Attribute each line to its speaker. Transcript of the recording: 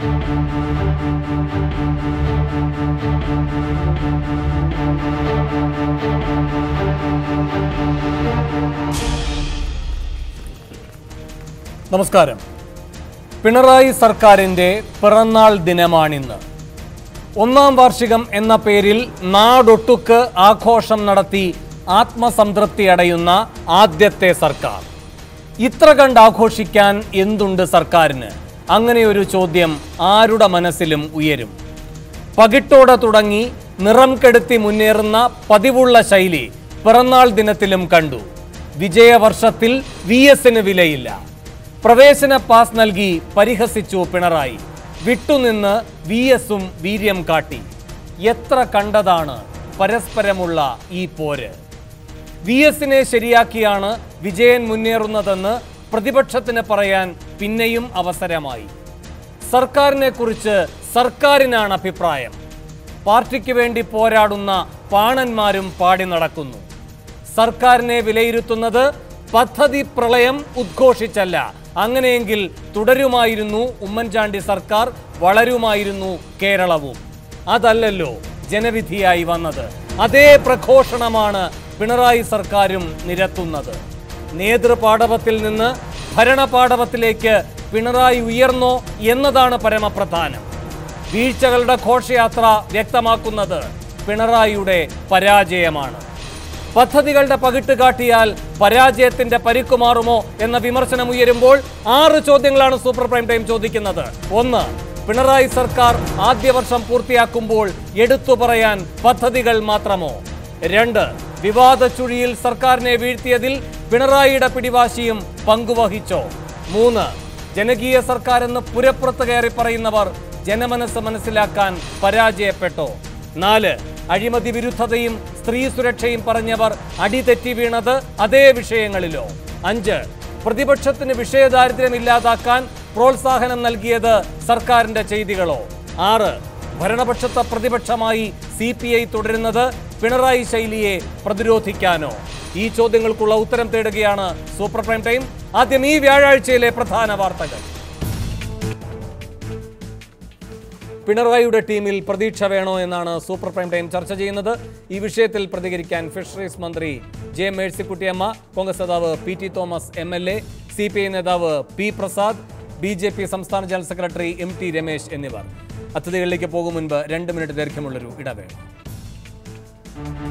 Speaker 1: നമസ്കാരം. പിണറായി സർക്കാരിന്റെ പിറന്നാൾ ദിനമാണിന്ന്. ഒന്നാം വാർഷികം എന്ന പേരിൽ നാടൊട്ടുക്ക് ആഘോഷം നടത്തി ആത്മസംതൃപ്തി അടയുന്ന ആദ്യത്തെ സർക്കാർ. ഇത്ര കണ്ട് ആഘോഷിക്കാൻ എന്തുണ്ട് സർക്കാരിന്? അങ്ങനെയൊരു ചോദ്യം ആരുടെ മനസ്സിലും ഉയരും? പകിട്ടോടെ തുടങ്ങി നിറം കെടുത്തി മുന്നേറുന്ന പതിവുള്ള ശൈലി പിറന്നാൾ ദിനത്തിലും കണ്ടു. വിജയവർഷത്തിൽ വി എസിന് വിലയില്ല. പ്രവേശന പാസ് നൽകി പരിഹസിച്ചു പിണറായി. വിട്ടുനിന്ന് വി എസും വീര്യം കാട്ടി. എത്ര കണ്ടതാണ് പരസ്പരമുള്ള ഈ പോര്? വി എസിനെ ശരിയാക്കിയാണ് വിജയൻ മുന്നേറുന്നതെന്ന് പ്രതിപക്ഷത്തിന് പറയാൻ പിന്നെയും അവസരമായി. സർക്കാരിനെ കുറിച്ച് സർക്കാരിനാണ് അഭിപ്രായം. പാർട്ടിക്ക് വേണ്ടി പോരാടുന്ന പാണന്മാരും പാടി നടക്കുന്നു. സർക്കാരിനെ വിലയിരുത്തുന്നത് പദ്ധതി പ്രളയം ഉദ്ഘോഷിച്ചല്ല. അങ്ങനെയെങ്കിൽ തുടരുമായിരുന്നു ഉമ്മൻചാണ്ടി സർക്കാർ വളരുമായിരുന്നു കേരളവും. അതല്ലല്ലോ ജനവിധിയായി വന്നത്. അതേ പ്രഘോഷണമാണ് പിണറായി സർക്കാരും നിരത്തുന്നത്. നേതൃപാടവത്തിൽ നിന്ന് ഭരണപാടവത്തിലേക്ക് പിണറായി ഉയർന്നോ എന്നതാണ് പരമപ്രധാനം. വീഴ്ചകളുടെ ഘോഷയാത്ര വ്യക്തമാക്കുന്നത് പിണറായിയുടെ പരാജയമാണ്. പദ്ധതികളുടെ പകിട്ട് കാട്ടിയാൽ പരാജയത്തിന്റെ പരിക്കുമാറുമോ എന്ന വിമർശനം ഉയരുമ്പോൾ ആറ് ചോദ്യങ്ങളാണ് സൂപ്പർ പ്രൈം ടൈം ചോദിക്കുന്നത്. ഒന്ന് പിണറായി സർക്കാർ ആദ്യ വർഷം പൂർത്തിയാക്കുമ്പോൾ എടുത്തു പറയാൻ പദ്ധതികൾ മാത്രമോ? രണ്ട് വിവാദ ചുഴിയിൽ സർക്കാരിനെ വീഴ്ത്തിയതിൽ പിണറായിയുടെ പിടിവാശിയും പങ്കുവഹിച്ചോ? മൂന്ന് ജനകീയ സർക്കാരെന്ന് പുരപ്പുറത്ത് കയറി പറയുന്നവർ ജനമനസ് മനസ്സിലാക്കാൻ പരാജയപ്പെട്ടോ? നാല് അഴിമതി വിരുദ്ധതയും സ്ത്രീ സുരക്ഷയും പറഞ്ഞവർ അടിതെറ്റി വീണത് അതേ വിഷയങ്ങളിലോ? അഞ്ച് പ്രതിപക്ഷത്തിന് വിഷയദാരിദ്ര്യം ഇല്ലാതാക്കാൻ പ്രോത്സാഹനം നൽകിയത് സർക്കാരിന്റെ ചെയ്തികളോ? ആറ് ഭരണപക്ഷത്തെ പ്രതിപക്ഷമായി സി തുടരുന്നത് പിണറായി ശൈലിയെ പ്രതിരോധിക്കാനോ? ഈ ചോദ്യങ്ങൾക്കുള്ള ഉത്തരം തേടുകയാണ് സൂപ്പർ പ്രൈം ടൈം. ആദ്യം ഈ വ്യാഴാഴ്ചയിലെ പ്രധാന വാർത്തകൾ. പിണറായിയുടെ ടീമിൽ പ്രതീക്ഷ വേണോ എന്നാണ് സൂപ്പർ പ്രൈം ടൈം ചർച്ച ചെയ്യുന്നത്. ഈ വിഷയത്തിൽ പ്രതികരിക്കാൻ ഫിഷറീസ് മന്ത്രി ജെ മേഴ്സിക്കുട്ടിയമ്മ കോൺഗ്രസ് നേതാവ് P T Thomas M L A C P I നേതാവ് P Prasad B J P സംസ്ഥാന general secretary M T Ramesh എന്നിവർ. അതിഥികളിലേക്ക് പോകും മുൻപ് രണ്ട് മിനിറ്റ് ദൈർഘ്യമുള്ളൊരു ഇടവേള. Mm-hmm.